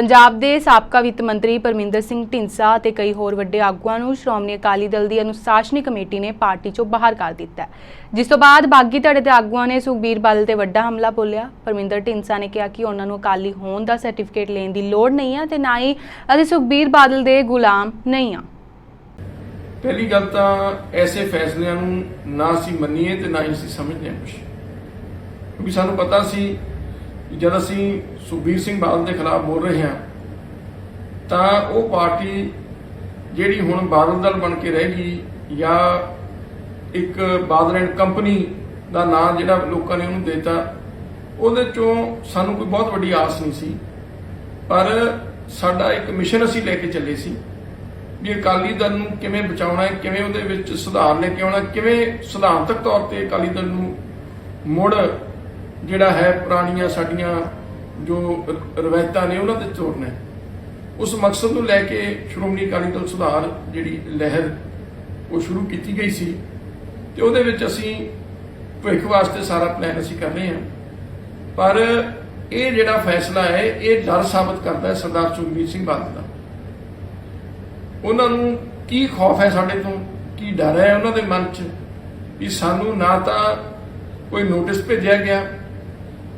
ਪੰਜਾਬ ਦੇ ਸਾਬਕਾ ਵਿੱਤ ਮੰਤਰੀ ਪਰਮਿੰਦਰ ਸਿੰਘ ਢਿੰਸਾ ਅਤੇ ਕਈ ਹੋਰ ਵੱਡੇ ਆਗੂਆਂ ਨੂੰ ਸ਼੍ਰੋਮਣੀ ਅਕਾਲੀ ਦਲ ਦੀ ਅਨੁਸ਼ਾਸਨੀ ਕਮੇਟੀ ਨੇ ਪਾਰਟੀ ਚੋਂ ਬਾਹਰ ਕਰ ਦਿੱਤਾ ਜਿਸ ਤੋਂ ਬਾਅਦ ਬਾਗੀ ਧੜੇ ਦੇ ਆਗੂਆਂ ਨੇ ਸੁਖਬੀਰ ਬਾਦਲ ਤੇ ਵੱਡਾ ਹਮਲਾ ਬੋਲਿਆ। ਪਰਮਿੰਦਰ ਢਿੰਸਾ ਨੇ ਕਿਹਾ ਕਿ ਉਹਨਾਂ ਨੂੰ ਅਕਾਲੀ ਹੋਣ ਦਾ ਸਰਟੀਫਿਕੇਟ ਲੈਣ ਦੀ ਲੋੜ ਨਹੀਂ ਹੈ ਤੇ ਨਾ ਹੀ ਅਸੀਂ ਸੁਖਬੀਰ ਬਾਦਲ ਦੇ ਗੁਲਾਮ ਨਹੀਂ ਆ। ਪਹਿਲੀ ਗੱਲ ਤਾਂ ਐਸੇ ਫੈਸਲਿਆਂ ਨੂੰ ਨਾ ਅਸੀਂ ਮੰਨੀਏ ਤੇ ਨਾ ਹੀ ਅਸੀਂ ਸਮਝਦੇ ਹਾਂ ਕਿਉਂਕਿ ਸਾਨੂੰ ਪਤਾ ਸੀ ਜਦ ਅਸੀਂ ਸੁਖਬੀਰ ਸਿੰਘ ਬਾਦਲ ਦੇ ਖਿਲਾਫ ਬੋਲ ਰਹੇ ਹਾਂ, ਤਾਂ ਉਹ ਪਾਰਟੀ ਜਿਹੜੀ ਹੁਣ ਬਾਦਲ ਦਲ ਬਣ ਕੇ ਰਹਿ ਗਈ ਜਾਂ ਇੱਕ ਬਾਦਲ ਐਂਡ ਕੰਪਨੀ ਦਾ ਨਾਮ ਜਿਹੜਾ ਲੋਕਾਂ ਨੇ ਉਹਨੂੰ ਦਿੱਤਾ, ਉਹਦੇ ਚੋਂ ਸਾਨੂੰ ਕੋਈ ਬਹੁਤ ਵੱਡੀ ਆਸ ਨਹੀਂ ਸੀ। ਪਰ ਸਾਡਾ ਇੱਕ ਮਿਸ਼ਨ ਅਸੀਂ ਲੈ ਕੇ ਚੱਲੇ ਸੀ ਵੀ ਅਕਾਲੀ ਦਲ ਨੂੰ ਕਿਵੇਂ ਬਚਾਉਣਾ ਹੈ, ਕਿਵੇਂ ਉਹਦੇ ਵਿੱਚ ਸੁਧਾਰ ਲੈ ਕੇ ਆਉਣਾ ਕਿਵੇਂ ਸਿਧਾਂਤਕ ਤੌਰ ਤੇ ਅਕਾਲੀ ਦਲ ਨੂੰ ਮੁੜ ਜਿਹੜਾ ਹੈ ਪੁਰਾਣੀਆਂ ਸਾਡੀਆਂ ਜੋ ਰਵਾਇਤਾਂ ਨੇ ਉਹਨਾਂ ਤੇ ਤੋੜਨਾ ਉਸ ਮਕਸਦ ਨੂੰ ਲੈ ਕੇ ਸ਼੍ਰੋਮਣੀ ਅਕਾਲੀ ਦਲ ਸੁਧਾਰ ਜਿਹੜੀ ਲਹਿਰ, ਉਹ ਸ਼ੁਰੂ ਕੀਤੀ ਗਈ ਸੀ ਤੇ ਉਹਦੇ ਵਿੱਚ ਅਸੀਂ ਭਵਿੱਖ ਵਾਸਤੇ ਸਾਰਾ ਪਲਾਨ ਅਸੀਂ ਕਰ ਰਹੇ ਹਾਂ। ਪਰ ਇਹ ਜਿਹੜਾ ਫੈਸਲਾ ਹੈ, ਇਹ ਡਰ ਸਾਬਤ ਕਰਦਾ ਹੈ ਸਰਦਾਰ ਸੁਖਬੀਰ ਸਿੰਘ ਬਾਦਲ ਦਾ। ਉਹਨਾਂ ਨੂੰ ਕੀ ਖੌਫ ਹੈ ਸਾਡੇ ਤੋਂ, ਕੀ ਡਰ ਹੈ ਉਹਨਾਂ ਦੇ ਮਨ 'ਚ ਵੀ ਸਾਨੂੰ ਨਾ ਤਾਂ ਕੋਈ ਨੋਟਿਸ ਭੇਜਿਆ ਗਿਆ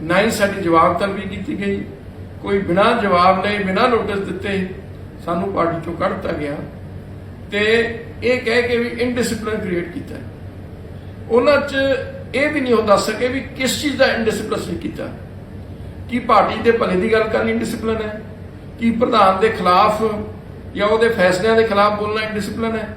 ਨਾ ਹੀ ਸਾਡੀ ਜਵਾਬ ਤਲਬੀ ਕੀਤੀ ਗਈ। ਕੋਈ ਬਿਨਾਂ ਜਵਾਬ ਲਏ, ਬਿਨਾਂ ਨੋਟਿਸ ਦਿੱਤੇ ਸਾਨੂੰ ਪਾਰਟੀ ਚੋਂ ਕੱਢ ਦਿੱਤਾ ਗਿਆ। ਤੇ ਇਹ ਕਹਿ ਕੇ ਵੀ ਇਨਡਿਸਪਲਿਨ ਕ੍ਰੀਏਟ ਕੀਤਾ। ਉਹਨਾਂ 'ਚ ਇਹ ਵੀ ਨਹੀਂ ਉਹ ਦੱਸ ਸਕੇ ਵੀ ਕਿਸ ਚੀਜ਼ ਦਾ ਇਨਡਿਸਪਲਿਨ ਕੀਤਾ। ਕੀ ਪਾਰਟੀ ਦੇ ਭਲੇ ਦੀ ਗੱਲ ਕਰਨੀ ਡਿਸਪਲਿਨ ਹੈ? ਕੀ ਪ੍ਰਧਾਨ ਦੇ ਖਿਲਾਫ ਜਾਂ ਉਹਦੇ ਫੈਸਲਿਆਂ ਦੇ ਖਿਲਾਫ ਬੋਲਣਾ ਡਿਸਪਲਿਨ ਹੈ?